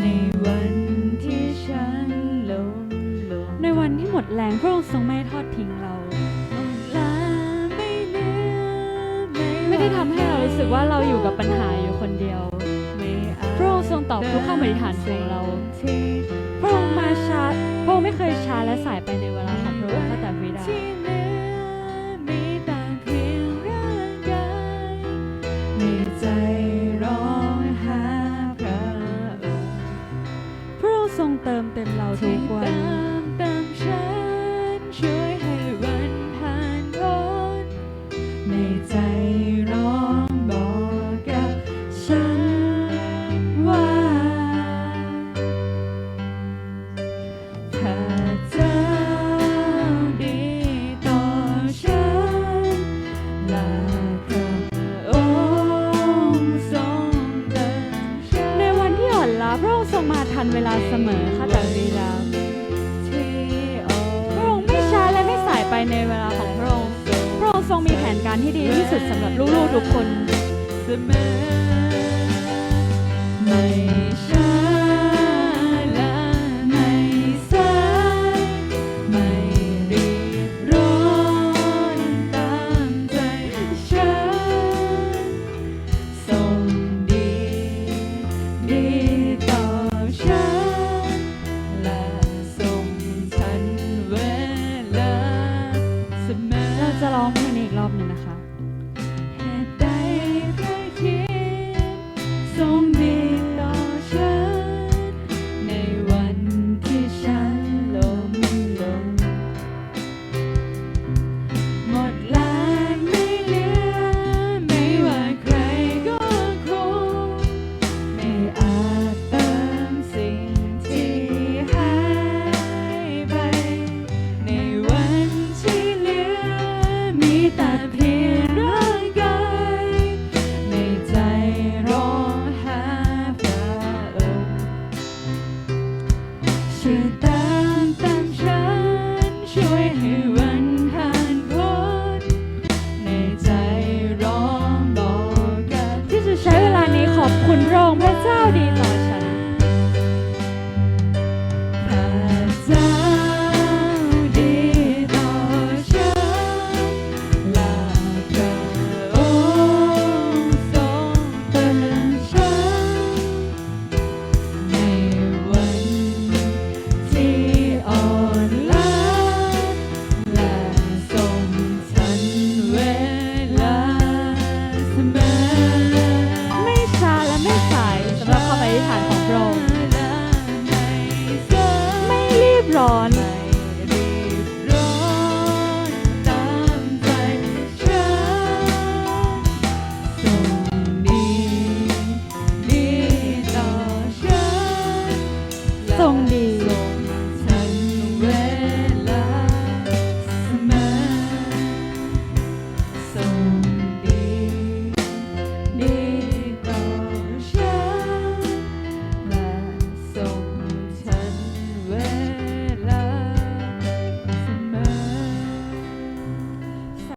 ในวันที่ฉันล้มลงในวันที่หมดแรงพระองค์ทรงไม่ทอดทิ้งเรา และไม่เหลือไม่ได้ทำให้เรารู้สึกว่าเราอยู่กับปัญหาอยู่คนเดียวพระองค์ทรงตอบทุกข้อมริฐานของเราพระองค์มาช้าพระองค์ไม่เคยช้าและสายไปในเวลาของพระองค์ตั้งแต่วิดาาเสมอค่ะแต่บิดาที่พระองค์ไม่ช้าและไม่สายไปในเวลาของพระองค์ พระองค์ทรงมีแผนการที่ดีที่สุดสำหรับลูกๆทุกคน นี้อีกรอบหนึ่งนะคะ จะตามตามฉันช่วยให้วันผ่นพ้นในใจร้องบอกกับที่จะใช้เวลานี้ขอบคุณพระองค์พระเจ้าดีต่อ อน